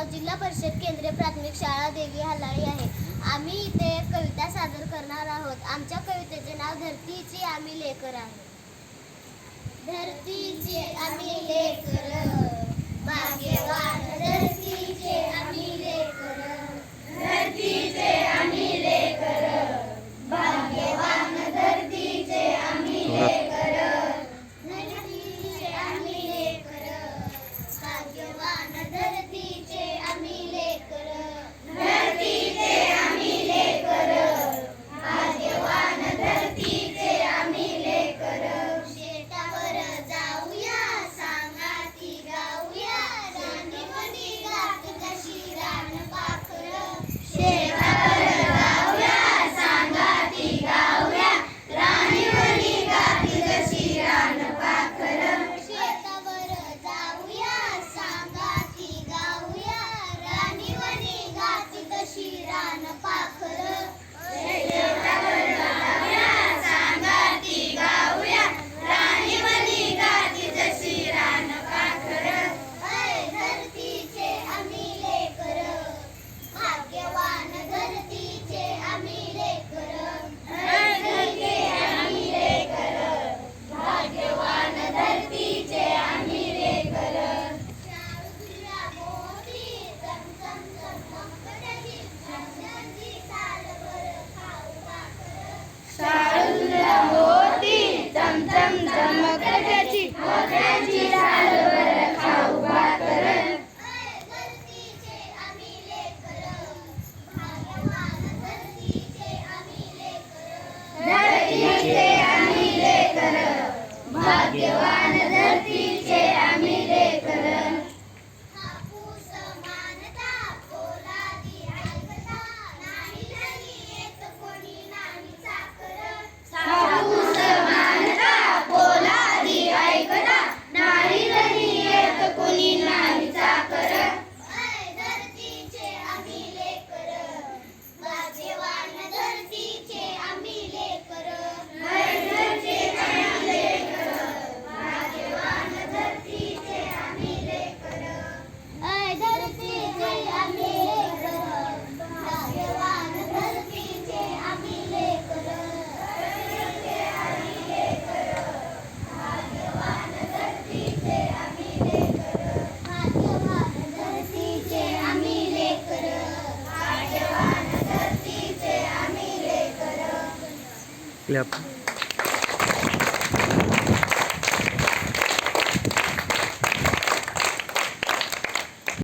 नाव जिल्हा परिषद केंद्रीय प्राथमिक शाळा देवी हलाळी आहे. आम्ही इथे कविता सादर करणार आहोत. आमच्या कवितेचे नाव धरतीचे आम्ही लेकर आहे. धरतीचे आम्ही लेकर मागे ಸಾಧ್ಯವಾ लिए